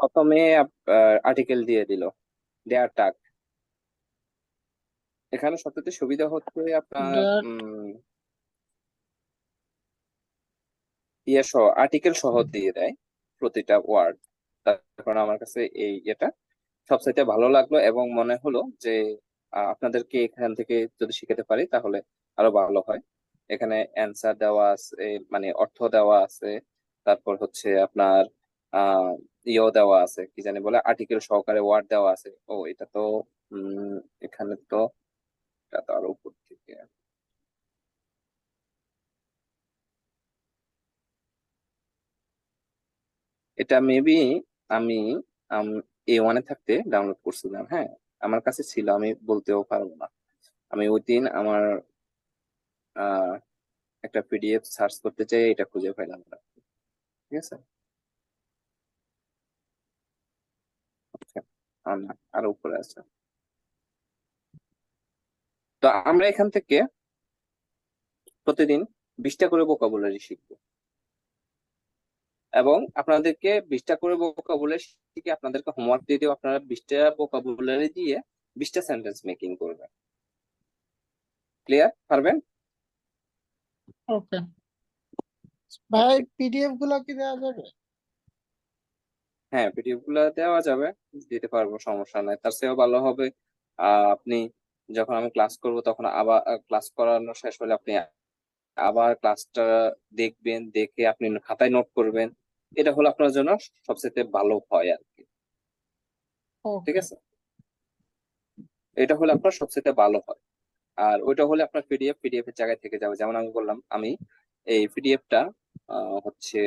প্রথমে আর্টিকেল দিয়ে দিল দেয়ার টাক। এখানে সবচেয়ে সুবিধা হচ্ছে আপনার ইয়ে সহ আর্টিকেল সহ দিয়ে দেয় প্রতিটা ওয়ার্ড তার কারণে আমার কাছে এই এটা সবচাইতে ভালো লাগল এবং মনে হলো যে আপনাদেরকে এখান থেকে যদি শিখাতে পারি তাহলে আরও ভালো হয়। এখানে অ্যান্সার দেওয়া আছে মানে অর্থ দেওয়া আছে। তারপর হচ্ছে আপনার ইয়েও দেওয়া আছে, কি জানি বলে আর্টিকেল সহকারে ওয়ার্ড দেওয়া আছে। ও, এটা তো এখানে তো, এটা তো আরও উপর থেকে। এটা মেবি আমি এ ওয়ানে থাকতে ডাউনলোড করছিলাম হ্যাঁ? আমার কাছে ছিল, আমি বলতেও পারব না। আমি ওই দিন আমার একটা পিডিএফ সার্চ করতে চাই, এটা খুঁজে পাইলাম ঠিক আছে আচ্ছা, আর উপরে আছে। তো আমরা এখান থেকে প্রতিদিন বিশটা করে ভোকাবুলারি শিখব। এবং আপনাদেরকে বিশটা করে ভোকাবুলারি শিখে আপনাদেরকে হোমওয়ার্ক দিয়ে দিও আপনারা বিশটা ভোকাবুলারি দিয়ে বিশটা সেন্টেন্স মেকিং করবেন। ক্লিয়ার পারবেন? ওকে ভাই পিডিএফগুলো কি দেওয়া যাবে? হ্যাঁ পিডিএফগুলো দেওয়া যাবে দিতে পারব সমস্যা নাই। তার চেয়েও ভালো হবে আহ, আপনি যখন আমি ক্লাস করব তখন আবার ক্লাস করানো শেষ হলে আপনি আবার ক্লাসটা দেখবেন দেখে আপনি খাতায় নোট করবেন। এটা হলো আপনার জন্য সবচেয়ে ভালো হয় আর কি। ঠিক ওকে আছে? এটা হলে আপনার সবচেয়ে ভালো হয় আর ওইটা হলে আপনার পিডিএফ পিডিএফ এর জায়গায় থেকে যাবে। যেমন আমি বললাম আমি এই পিডিএফটা হচ্ছে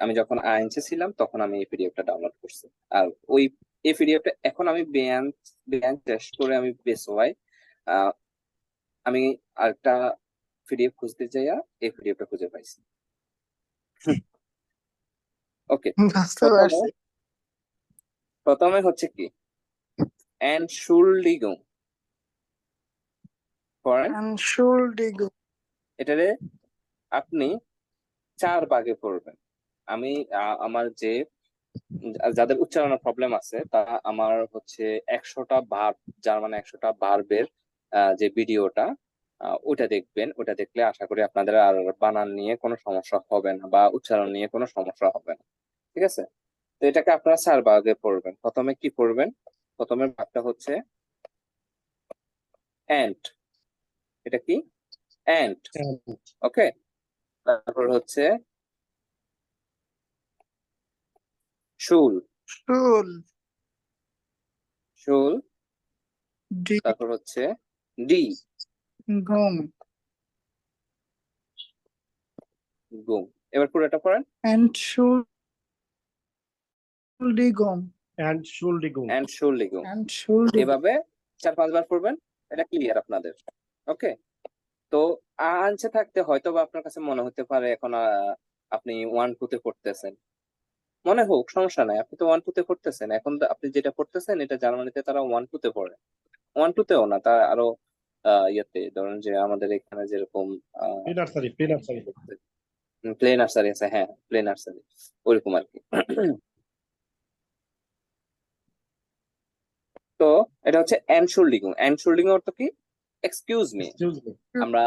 আমি যখন আইএনসি ছিলাম তখন আমি এই পিডিএফটা ডাউনলোড করছি। আর ওই এই পিডিএফটা এখন আমি বেয়ান বেয়ান টেস্ট করে আমি বেস হওয়াই আমি আরেকটা পিডিএফ খুঁজতে যাইয়া এই পিডিএফটা খুঁজে পাইছি। ওকে প্রথমে হচ্ছে কি? পড়েন। Entschuldigung এটারে আপনি চার ভাগে পড়বেন। আমি আমার যে যাদের উচ্চারণের প্রবলেম আছে তা আমার হচ্ছে একশোটা ভার্ব যার মানে একশোটা ভার্বের যে ভিডিওটা ওটা দেখবেন। ওটা দেখলে আশা করি আপনাদের আর বানান নিয়ে কোনো সমস্যা হবে না বা উচ্চারণ নিয়ে কোনো সমস্যা হবে না। ঠিক আছে? তো এটাকে আপনারা চার ভাগে পড়বেন। প্রথমে কি পড়বেন? প্রথমে ভাগটা হচ্ছে অ্যান্ট এটা কি? অ্যান্ট ওকে তারপর হচ্ছে শুল। Schul শুল। ডি। তারপর হচ্ছে ডি। Gum গুম। এবার পুরোটা পড়েন। Entschuldigung Entschuldigung. অ্যান্ড শুল গুম। Entschuldigung এভাবে চার পাঁচবার পড়বেন এটা ক্লিয়ার আপনাদের। ওকে তো আনসে থাকতে হয়তো বা আপনার কাছে মনে হতে পারে এখন আহ, আপনি ওয়ান টু তে পড়তেছেন। মনে হোক সমস্যা নাই। আপনি তো ওয়ান টু তে পড়তেছেন এখন তো আপনি যেটা পড়তেছেন এটা জার্মানিতে তারা ওয়ান টু তে পড়ে। ওয়ান টু তেও না তার আরও আহ, ইয়েতে ধরুন যে আমাদের এখানে যেরকম. প্লে নার্সারি আছে হ্যাঁ প্লে নার্সারি ওইরকম আর কি। তো এটা হচ্ছে এনশোল্ডিং এনশোল্ডিং অর্থ কি? এক্সকিউজ মি আমরা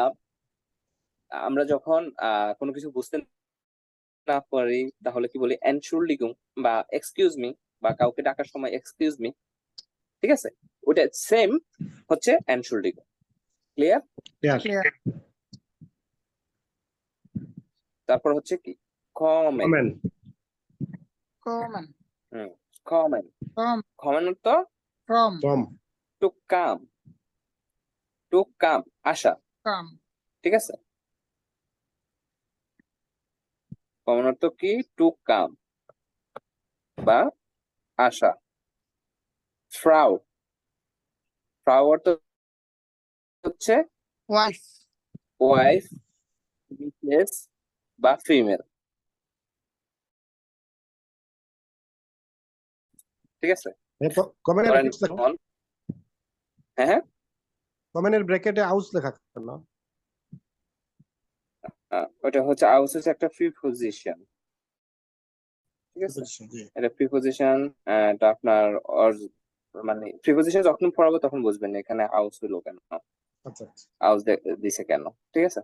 আমরা যখন আহ, কোনো কিছু বুঝতে না পারি তাহলে কি বলি এনশোল্ডিং বা এক্সকিউজ মি বা কাউকে ডাকার সময় এক্সকিউজ মি ঠিক আছে? ওটা সেম হচ্ছে এনশোল্ডিং ক্লিয়ার. তারপর হচ্ছে কি? কমেন্ট Amen. kommen কমেন্ট from তো from From. To come to come আসা come ঠিক আছে? কমন অর্থ কি? টু কাম বা আসা ফ্রাউ ফ্রাউ অর্থ হচ্ছে wife ওয়াইফ মিসেস বা ফিমেল। ঠিক আছে? কমেন্টের হ্যাঁ হ্যাঁ। কমেন্টের ব্র্যাকেটে আউস লেখা থাকবে না ওটা হচ্ছে আউস হচ্ছে একটা প্রিপোজিশন ঠিক আছে? এটা প্রিপোজিশন এটা আপনার অর মানে প্রিপোজিশন যখন পড়াবো তখন বুঝবেন এখানে আউস হলো কেন? আচ্ছা আচ্ছা। আউস দিছে কেন? ঠিক আছে?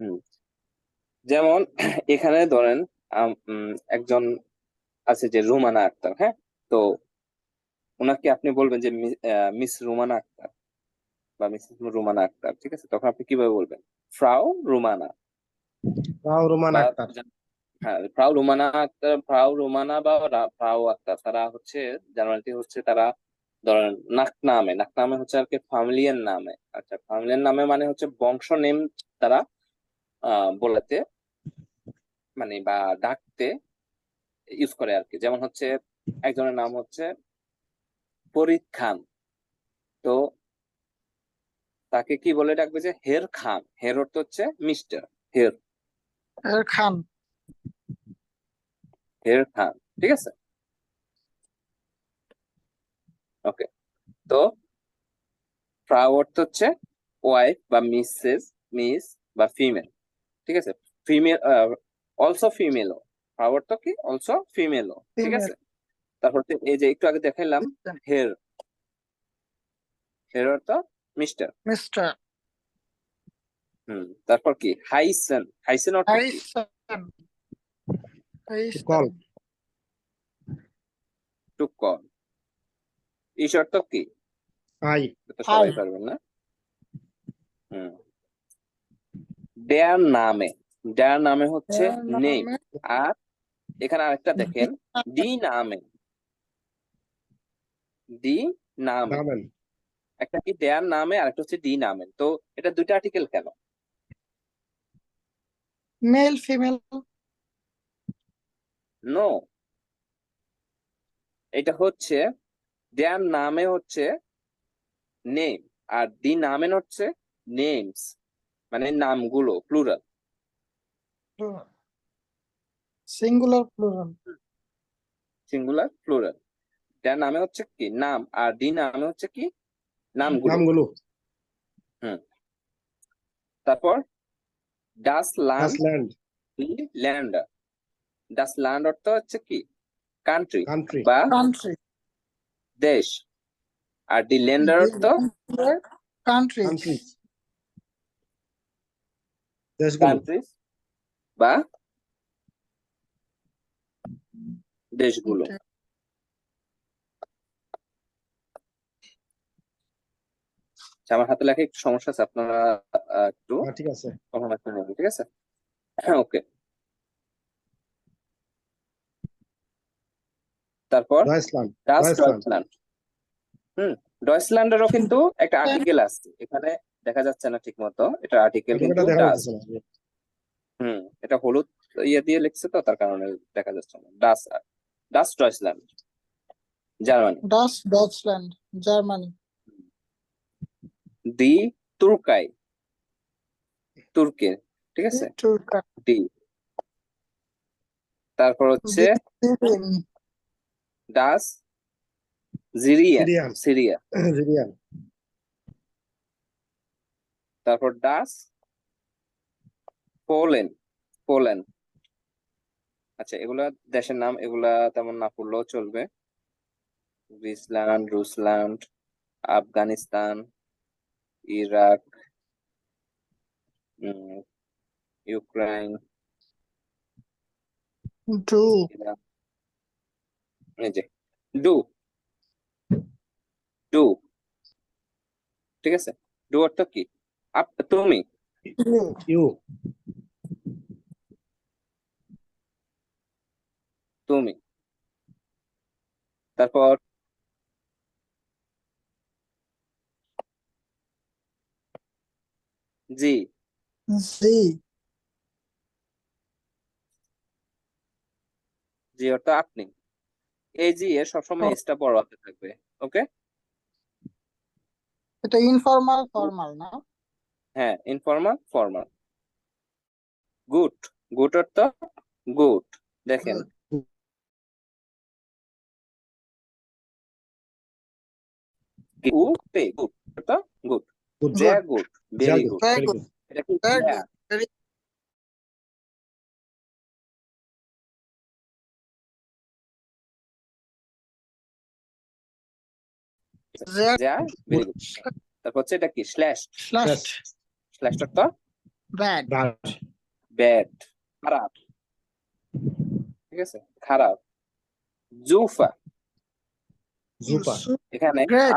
হুম। যেমন এখানে ধরেন একজন আছে যে রুমানা আক্তার হ্যাঁ? তো ওনাকে আপনি বলবেন যে মিস রুমানা আক্তার বা মিসেস রুমানা আক্তার ঠিক আছে? তখন আপনি কীভাবে বলবেন? ফ্রাউ রুমানা। রাও রোমান আক্তার। হ্যাঁ ফ্রাউ রুমানা আক্তার ফ্রাউ রুমানা বা ফ্রাউ আক্তার তারা হচ্ছে জার্মানিতে হচ্ছে তারা ধরেন নাক নামে নাক নামে হচ্ছে আর কি ফ্যামিলিয়ান নামে। আচ্ছা ফ্যামিলিয়ান নামে মানে হচ্ছে বংশ নেম তারা আহ বলাতে মানে বা ডাকতে ইউজ করে আর কি। যেমন হচ্ছে একজনের নাম হচ্ছে ফরিদ খান তো তাকে কি বলে ডাকবে যে হের খান? হের অর্থ হচ্ছে মিস্টার হের। এর খান। হের খান ঠিক আছে? ওকে তো ফ্রাউ অর্থ হচ্ছে ওয়াইফ বা মিসেস মিস বা ফিমেল ঠিক আছে? Female also ফিমেলও। ফ্রাউ অর্থ কি? অলসো ফিমেলও ঠিক আছে? তারপর হচ্ছে এই যে একটু আগে দেখাইলাম হের। হের অর্থ মিস্টার মিস্টার হুম তারপর কি? হাইসেন। হাইসেন অর্থ কি? হাইসন। টু কল ইস অর্থ কি? আই। সবাই পারবেন না। হুম। দেয়ার নামে। দেয়ার নামে হচ্ছে নেম। আর এখানে আরেকটা দেখেন। ডি নামে। ডি নামে। নামেন। একটা কি দেয়ার নামে আর একটা হচ্ছে ডি নামে। তো এটা দুইটা আর্টিকেল কেন? মেল ফিমেল নো এটা হচ্ছে দেয়ার নামে হচ্ছে নেম আর ডি নামেন হচ্ছে নেমস মানে নামগুলো plural singular plural singular plural দেয়ার নামে হচ্ছে কি? নাম আর ডি নামে হচ্ছে কি? নামগুলো। নামগুলো। তারপর ডাস ল্যান্ড ল্যান্ড ল্যান্ড ডাস ল্যান্ড অর্থ হচ্ছে কি? কান্ট্রি বা কান্ট্রি দেশ। আর ডি ল্যান্ডার অর্থ? কান্ট্রি কান্ট্রি কান্ট্রিজ বা দেশগুলো। আমার হাতে লেখা একটু সমস্যা আছে আপনারা একটু হ্যাঁ, ঠিক আছে। কনফার্মেশন নেবেন ঠিক আছে? হ্যাঁ ওকে তারপর? ডয়েসল্যান্ড ডয়েসল্যান্ড। হুম ডয়েচল্যান্ডেরও কিন্তু একটা আর্টিকেল আছে এখানে দেখা যাচ্ছে না ঠিক মতো এটা আর্টিকেল কিন্তু হুম এটা হলুদ ইয়ে দিয়ে লিখছে তো তার কারণে দেখা যাচ্ছে না। ডাস ডাস ডয়েচল্যান্ড জার্মানি ডাস ডচল্যান্ড জার্মানি দি তুর্কাই। তুর্কি ঠিক আছে? ডি তারপর হচ্ছে ডাস জিরিয়া সিরিয়া। সিরিয়ান তারপর ডাস পোল্যান্ড পোল্যান্ড। আচ্ছা এগুলা দেশের নাম এগুলা তেমন না পড়লেও চলবে। গ্রিসল্যান্ড রুসল্যান্ড আফগানিস্তান ইরাক উম, ইউক্রেন ডু এই যে ডু ডু ঠিক আছে? ডু অর্থ কি? আপ তুমি? ইউ তুমি। তারপর? জি। জি। জি অর্থ আপনি। এই জি এর সবসময় এসটা বড় হাতে থাকবে ওকে? এটা ইনফর্মাল ফর্মাল না? হ্যাঁ ইনফর্মাল ফর্মাল গুড গুড অর্থ গুড দেখেন। গুড গুড অর্থ good good Very good Very good. good. Very clear? Very- তারপর হচ্ছে এটা কি স্ল্যাশ ব্যাড খারাপ ঠিক আছে খারাপ জুফা Zupa, এখানে Great.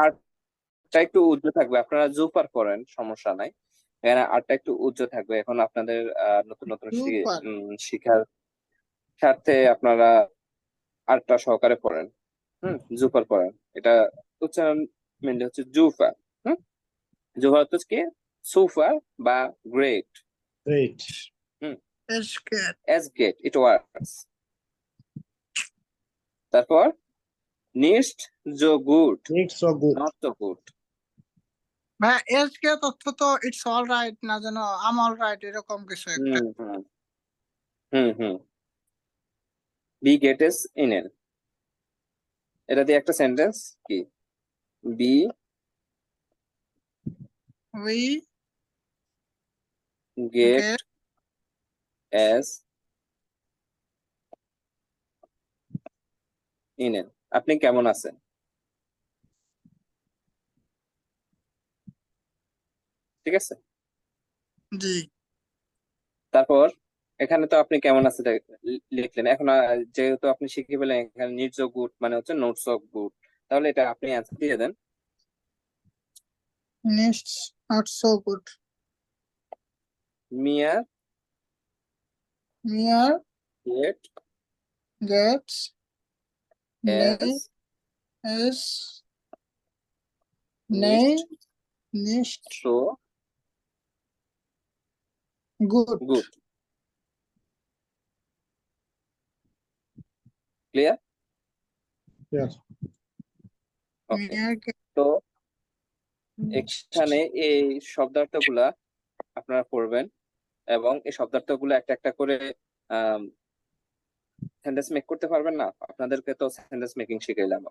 আরটা একটু উজ্জ্বল থাকবে। আপনারা জুপার করেন সমস্যা নাই। এখানে আরটা একটু উজ্জ্বল থাকবে। এখন আপনাদের আহ, নতুন নতুন শিখার স্বার্থে আপনারা আরটা সহকারে পড়েন। হুম জুপার পড়েন এটা উচ্চারণ মেনলি হচ্ছে জুফা হুম? জুফা হচ্ছে কি? সুফার বা great It's good. as great it works তারপর নিস্ট জো গুড not so good, not so good ভাই এস কে তথ্য তো ইটস অল রাইট না যেন আম অল রাইট এরকম কিছু একটা। হুম হুম বি গেট এস ইন এন এটা দিয়ে একটা সেন্টেন্স কি? বি উই গেট এস ইন এন আপনি কেমন আছেন? ঠিক আছে? জি। তারপর এখানে তো আপনি কেমন আছে লিখলেন। এখন যেহেতু আপনি শিখে পেলেন এখানে অফ গুড মানে হচ্ছে নোটস অফ গুড তাহলে এটা আপনি অ্যান্সার দিয়ে দেন। নিস্ট নট সো গুড মিয়া মিয়ার গেট গেটস এস নেই সো গুড গুড ক্লিয়ার তো এখানে এই শব্দার্থগুলা আপনারা পড়বেন এবং এই শব্দার্থগুলো একটা একটা করে সেন্টেন্স মেক করতে পারবেন না? আপনাদেরকে তো সেন্টেন্স মেকিং শিখাইলাম।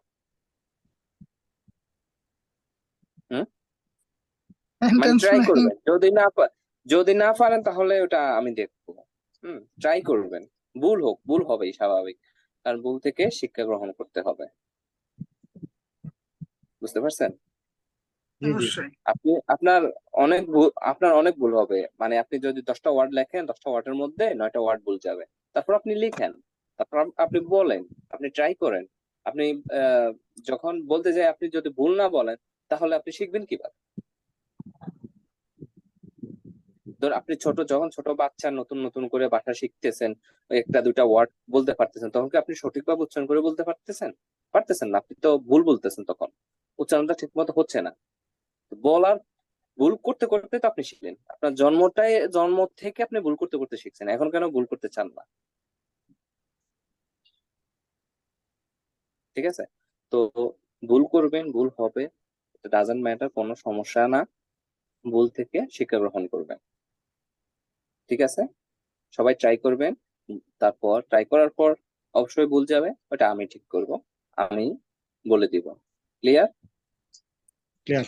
মানে ট্রাই করবেন। যদি না যদি না পারেন তাহলে ওটা আমি দেখব। হুম ট্রাই করবেন। ভুল হোক ভুল হবেই স্বাভাবিক। কারণ ভুল থেকে শিক্ষা গ্রহণ করতে হবে। বুঝতে পারছেন? আপনি আপনার অনেক ভুল আপনার অনেক ভুল হবে। মানে আপনি যদি দশটা ওয়ার্ড লেখেন দশটা ওয়ার্ডের মধ্যে নয়টা ওয়ার্ড ভুল যাবে। তারপর আপনি লিখেন। তারপর আপনি বলেন আপনি ট্রাই করেন। আপনি আহ, যখন বলতে যাই আপনি যদি ভুল না বলেন তাহলে আপনি শিখবেন কীভাবে? ধর আপনি ছোট যখন ছোট বাচ্চা নতুন নতুন করে ভাষা শিখতেছেন একটা দুইটা ওয়ার্ড বলতে পারতেছেন তখন কি আপনি সঠিকভাবে উচ্চারণ করে বলতে পারতেছেন? পারতেছেন না আপনি তো ভুল বলতেছেন তখন। উচ্চারণটা ঠিক মতো হচ্ছে না। বলার ভুল করতে করতে তো আপনি শিখলেন। আপনার জন্মটাই জন্ম থেকে আপনি ভুল করতে করতে শিখছেন। এখন কেন ভুল করতে চান না? ঠিক আছে? তো ভুল করবেন ভুল হবে ডাজন্ট ম্যাটার কোনো সমস্যা না। ভুল থেকে শিক্ষা গ্রহণ করবেন। ঠিক আছে? সবাই ট্রাই করবেন। তারপর ট্রাই করার পর অবশ্যই ভুল যাবে ওটা আমি ঠিক করব। আমি বলে দিব। Clear clear,